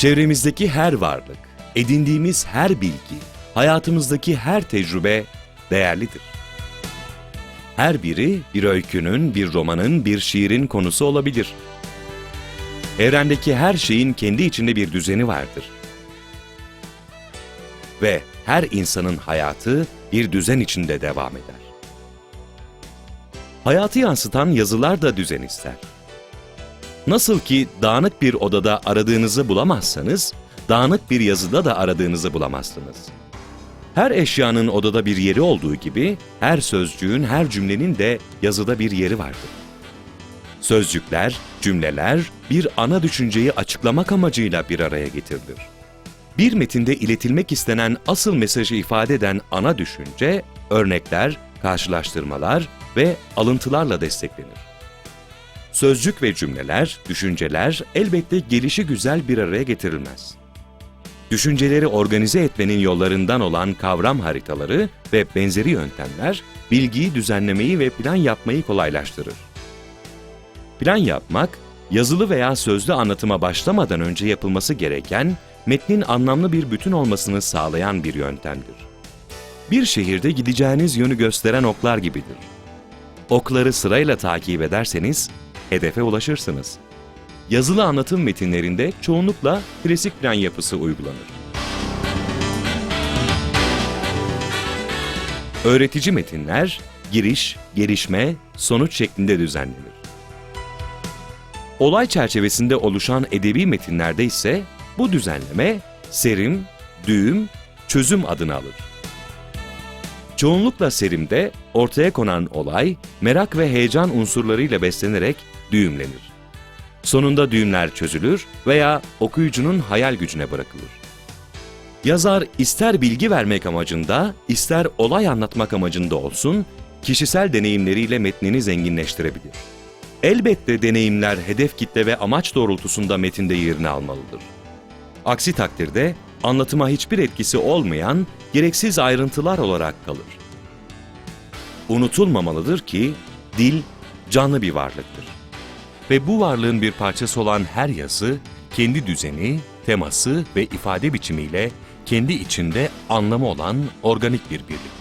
Çevremizdeki her varlık, edindiğimiz her bilgi, hayatımızdaki her tecrübe değerlidir. Her biri bir öykünün, bir romanın, bir şiirin konusu olabilir. Evrendeki her şeyin kendi içinde bir düzeni vardır. Ve her insanın hayatı bir düzen içinde devam eder. Hayatı yansıtan yazılar da düzen ister. Nasıl ki dağınık bir odada aradığınızı bulamazsanız, dağınık bir yazıda da aradığınızı bulamazsınız. Her eşyanın odada bir yeri olduğu gibi, her sözcüğün, her cümlenin de yazıda bir yeri vardır. Sözcükler, cümleler bir ana düşünceyi açıklamak amacıyla bir araya getirilir. Bir metinde iletilmek istenen asıl mesajı ifade eden ana düşünce, örnekler, karşılaştırmalar ve alıntılarla desteklenir. Sözcük ve cümleler, düşünceler elbette gelişi güzel bir araya getirilmez. Düşünceleri organize etmenin yollarından olan kavram haritaları ve benzeri yöntemler, bilgiyi düzenlemeyi ve plan yapmayı kolaylaştırır. Plan yapmak, yazılı veya sözlü anlatıma başlamadan önce yapılması gereken, metnin anlamlı bir bütün olmasını sağlayan bir yöntemdir. Bir şehirde gideceğiniz yönü gösteren oklar gibidir. Okları sırayla takip ederseniz hedefe ulaşırsınız. Yazılı anlatım metinlerinde çoğunlukla klasik plan yapısı uygulanır. Öğretici metinler giriş, gelişme, sonuç şeklinde düzenlenir. Olay çerçevesinde oluşan edebi metinlerde ise bu düzenleme serim, düğüm, çözüm adını alır. Çoğunlukla serimde ortaya konan olay merak ve heyecan unsurlarıyla beslenerek düğümlenir. Sonunda düğümler çözülür veya okuyucunun hayal gücüne bırakılır. Yazar ister bilgi vermek amacında, ister olay anlatmak amacında olsun, kişisel deneyimleriyle metnini zenginleştirebilir. Elbette deneyimler hedef kitle ve amaç doğrultusunda metinde yerini almalıdır. Aksi takdirde anlatıma hiçbir etkisi olmayan gereksiz ayrıntılar olarak kalır. Unutulmamalıdır ki dil canlı bir varlıktır. Ve bu varlığın bir parçası olan her yazı kendi düzeni, teması ve ifade biçimiyle kendi içinde anlamı olan organik bir birliktir.